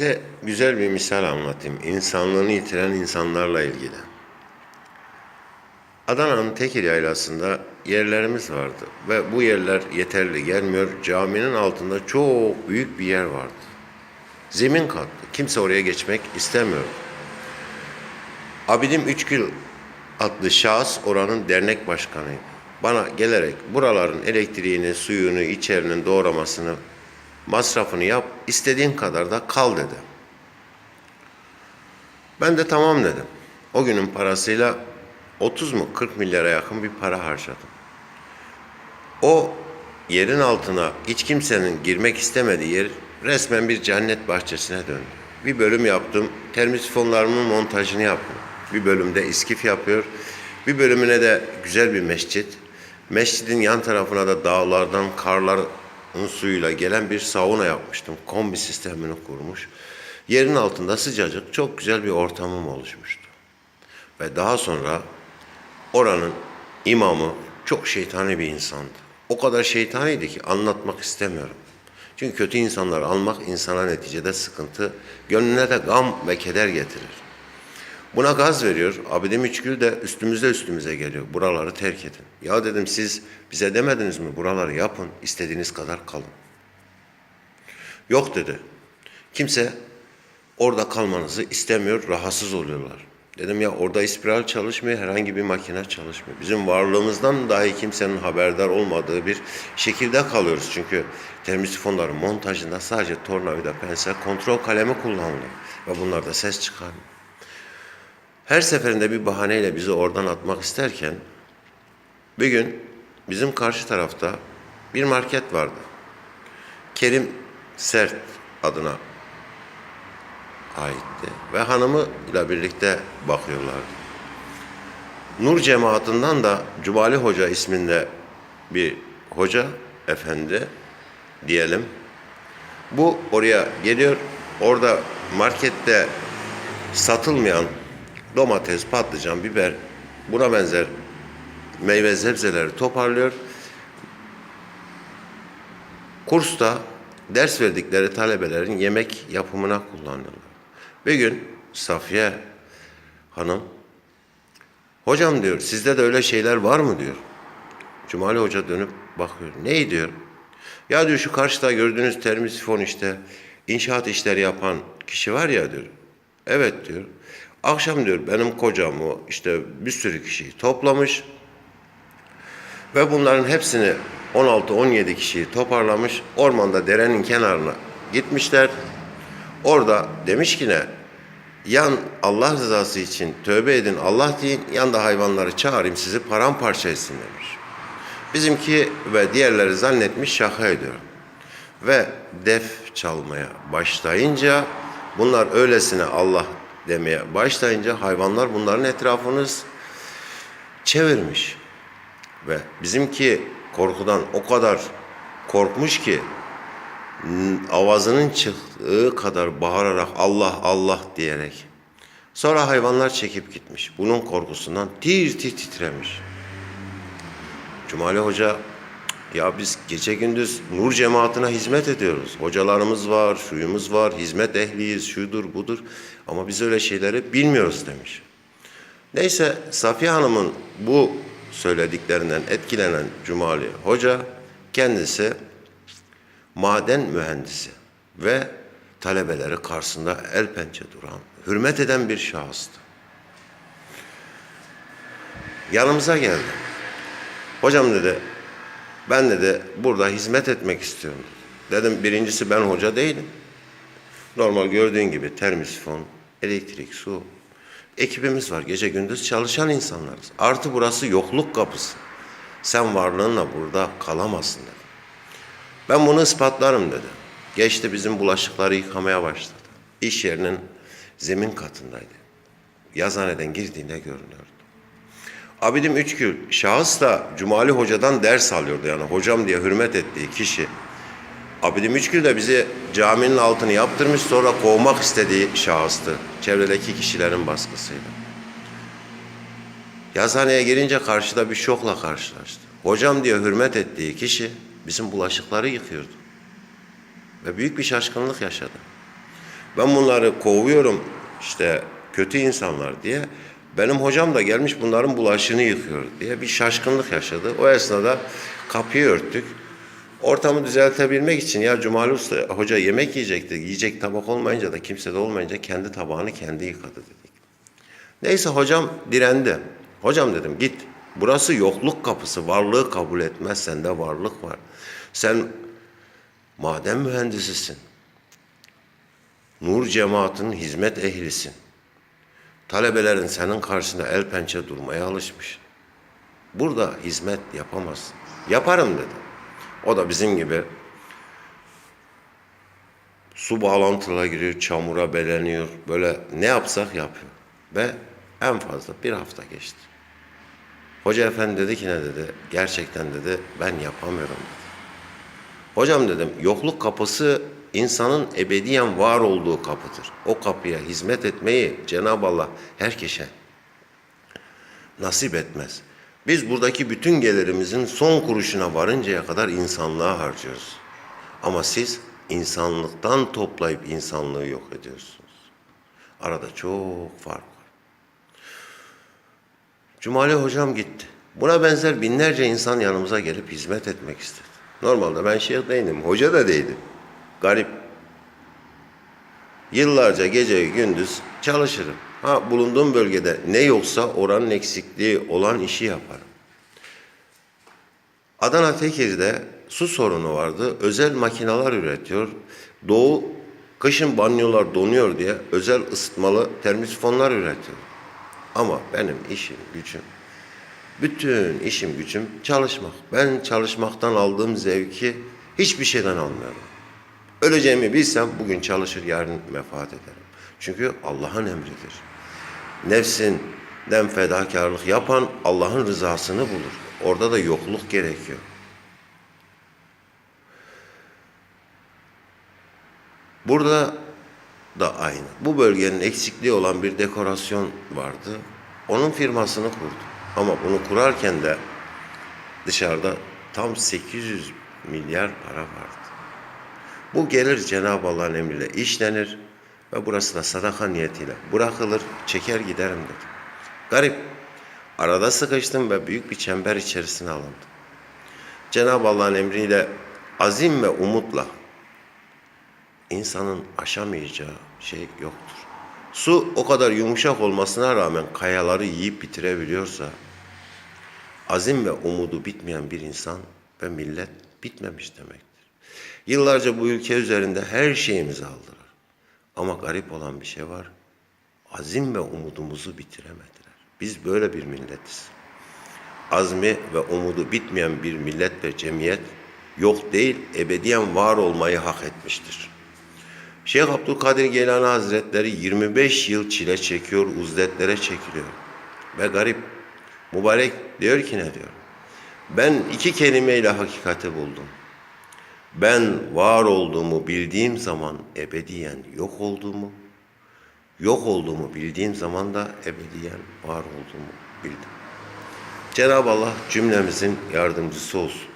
Size güzel bir misal anlatayım. İnsanlığını yitiren insanlarla ilgili. Adana'nın Tekir Yaylası'nda yerlerimiz vardı ve bu yerler yeterli gelmiyor. Caminin altında çok büyük bir yer vardı. Zemin katlı. Kimse oraya geçmek istemiyor. Abidim Üçgül adlı şahıs oranın dernek başkanıydı. Bana gelerek buraların elektriğini, suyunu, içerinin doğramasını, masrafını yap, istediğin kadar da kal dedi. Ben de tamam dedim. O günün parasıyla 30 mu 40 milyara yakın bir para harcadım. O yerin altına hiç kimsenin girmek istemediği yer resmen bir cennet bahçesine döndü. Bir bölüm yaptım. Termosifonlarımın montajını yaptım. Bir bölümde iskif yapıyor. Bir bölümüne de güzel bir mescit. Mescidin yan tarafına da dağlardan karların suyuyla gelen bir sauna yapmıştım. Kombi sistemini kurmuş. Yerin altında sıcacık çok güzel bir ortamım oluşmuştu. Ve daha sonra oranın imamı çok şeytani bir insandı. O kadar şeytaniydi ki anlatmak istemiyorum. Çünkü kötü insanlar almak insana neticede sıkıntı, gönlüne de gam ve keder getirir. Buna gaz veriyor. Abidim Üçgül de üstümüze üstümüze geliyor. Buraları terk edin. Ya dedim siz bize demediniz mi buraları yapın, istediğiniz kadar kalın. Yok dedi. Kimse orada kalmanızı istemiyor, rahatsız oluyorlar. Dedim ya orada ispiral çalışmıyor, herhangi bir makine çalışmıyor. Bizim varlığımızdan dahi kimsenin haberdar olmadığı bir şekilde kalıyoruz. Çünkü termosifonların montajında sadece tornavida, pense, kontrol kalemi kullanılıyor. Ve bunlar da ses çıkarmıyor. Her seferinde bir bahaneyle bizi oradan atmak isterken bir gün bizim karşı tarafta bir market vardı. Kerim Sert adına aitti ve hanımı ile birlikte bakıyorlardı. Nur cemaatinden da Cumali Hoca isminde bir hoca efendi diyelim. Bu oraya geliyor. Orada markette satılmayan domates, patlıcan, biber buna benzer meyve sebzeleri toparlıyor. Kursta ders verdikleri talebelerin yemek yapımına kullanıyorlar. Bir gün Safiye Hanım, hocam diyor sizde de öyle şeyler var mı diyor. Cumali Hoca dönüp bakıyor. Neyi diyor? Ya diyor şu karşıda gördüğünüz termosifon işte inşaat işleri yapan kişi var ya diyor. Evet diyor. Akşam diyor benim kocam o işte bir sürü kişiyi toplamış ve bunların hepsini 16-17 kişiyi toparlamış ormanda derenin kenarına gitmişler. Orada demiş ki ne? Yan Allah rızası için tövbe edin Allah deyin yan da hayvanları çağırayım sizi paramparça etsin demiş. Bizimki ve diğerleri zannetmiş şaka ediyor. Ve def çalmaya başlayınca bunlar öylesine Allah demeye başlayınca hayvanlar bunların etrafını çevirmiş. Ve bizimki korkudan o kadar korkmuş ki avazının çıktığı kadar bağırarak Allah Allah diyerek. Sonra hayvanlar çekip gitmiş. Bunun korkusundan tir tir titremiş. Cumali Hoca ya biz gece gündüz nur cemaatine hizmet ediyoruz. Hocalarımız var, şuyumuz var, hizmet ehliyiz, şudur budur. Ama biz öyle şeyleri bilmiyoruz demiş. Neyse Safiye Hanım'ın bu söylediklerinden etkilenen Cumali Hoca kendisi maden mühendisi ve talebeleri karşısında el pençe duran, hürmet eden bir şahıstı. Yanımıza geldi. Hocam dedi, ben dedi burada hizmet etmek istiyorum. Dedim birincisi ben hoca değilim. Normal gördüğün gibi termosifon, elektrik, su. Ekibimiz var. Gece gündüz çalışan insanlarız. Artı burası yokluk kapısı. Sen varlığınla burada kalamazsın dedi. Ben bunu ispatlarım dedi. Geçti bizim bulaşıkları yıkamaya başladı. İş yerinin zemin katındaydı. Yazhaneden girdiğinde görünüyordu. Abidim Üçgül, şahıs da Cumali Hoca'dan ders alıyordu yani hocam diye hürmet ettiği kişi. Abidim Üçgül de bizi caminin altını yaptırmış sonra kovmak istediği şahıstı. Çevredeki kişilerin baskısıyla. Yazhaneye girince karşıda bir şokla karşılaştı. Hocam diye hürmet ettiği kişi bizim bulaşıkları yıkıyordu. Ve büyük bir şaşkınlık yaşadı. Ben bunları kovuyorum işte kötü insanlar diye. Benim hocam da gelmiş bunların bulaşığını yıkıyor diye bir şaşkınlık yaşadı. O esnada kapıyı örttük. Ortamı düzeltebilmek için ya Cumali Usta hoca yemek yiyecekti. Yiyecek tabak olmayınca da kimse de olmayınca kendi tabağını kendi yıkadı dedik. Neyse hocam direndi. Hocam dedim git. Burası yokluk kapısı. Varlığı kabul etmez. Sende varlık var. Sen maden mühendisisin. Nur cemaatinin hizmet ehlisin. Talebelerin senin karşısında el pençe durmaya alışmış. Burada hizmet yapamazsın. Yaparım dedi. O da bizim gibi su bağlantılarına giriyor, çamura beleniyor. Böyle ne yapsak yapıyor. Ve en fazla bir hafta geçti. Hoca efendi dedi ki ne dedi? Gerçekten dedi ben yapamıyorum dedi. Hocam dedim yokluk kapısı insanın ebediyen var olduğu kapıdır. O kapıya hizmet etmeyi Cenab-ı Allah herkese nasip etmez. Biz buradaki bütün gelirimizin son kuruşuna varıncaya kadar insanlığa harcıyoruz. Ama siz insanlıktan toplayıp insanlığı yok ediyorsunuz. Arada çok fark var. Cumali hocam gitti. Buna benzer binlerce insan yanımıza gelip hizmet etmek istedi. Normalde ben şeyh değilim, hoca da değilim. Garip. Yıllarca gece gündüz çalışırım. Ha bulunduğum bölgede ne yoksa oranın eksikliği olan işi yaparım. Adana Tekir'de su sorunu vardı. Özel makineler üretiyor. Doğu kışın banyolar donuyor diye özel ısıtmalı termosifonlar üretiyor. Ama benim işim, gücüm, bütün işim gücüm çalışmak. Ben çalışmaktan aldığım zevki hiçbir şeyden almıyorum. Öleceğimi bilsem bugün çalışır yarın vefat ederim. Çünkü Allah'ın emridir. Nefsinden fedakarlık yapan Allah'ın rızasını bulur. Orada da yokluk gerekiyor. Burada da aynı. Bu bölgenin eksikliği olan bir dekorasyon vardı. Onun firmasını kurdum. Ama bunu kurarken de dışarıda tam 800 milyar para vardı. Bu gelir Cenab-ı Allah'ın emriyle işlenir ve burası da sadaka niyetiyle bırakılır, çeker giderim dedim. Garip. Arada sıkıştım ve büyük bir çember içerisine alındım. Cenab-ı Allah'ın emriyle azim ve umutla insanın aşamayacağı şey yoktur. Su o kadar yumuşak olmasına rağmen kayaları yiyip bitirebiliyorsa azim ve umudu bitmeyen bir insan ve millet bitmemiş demektir. Yıllarca bu ülke üzerinde her şeyimizi aldılar. Ama garip olan bir şey var. Azim ve umudumuzu bitiremediler. Biz böyle bir milletiz. Azmi ve umudu bitmeyen bir millet ve cemiyet yok değil, ebediyen var olmayı hak etmiştir. Şeyh Abdülkadir Geylani Hazretleri 25 yıl çile çekiyor, uzletlere çekiliyor. Ve garip, mübarek diyor ki ne diyor? Ben iki kelimeyle hakikati buldum. Ben var olduğumu bildiğim zaman ebediyen yok olduğumu, yok olduğumu bildiğim zaman da ebediyen var olduğumu bildim. Cenab-ı Allah cümlemizin yardımcısı olsun.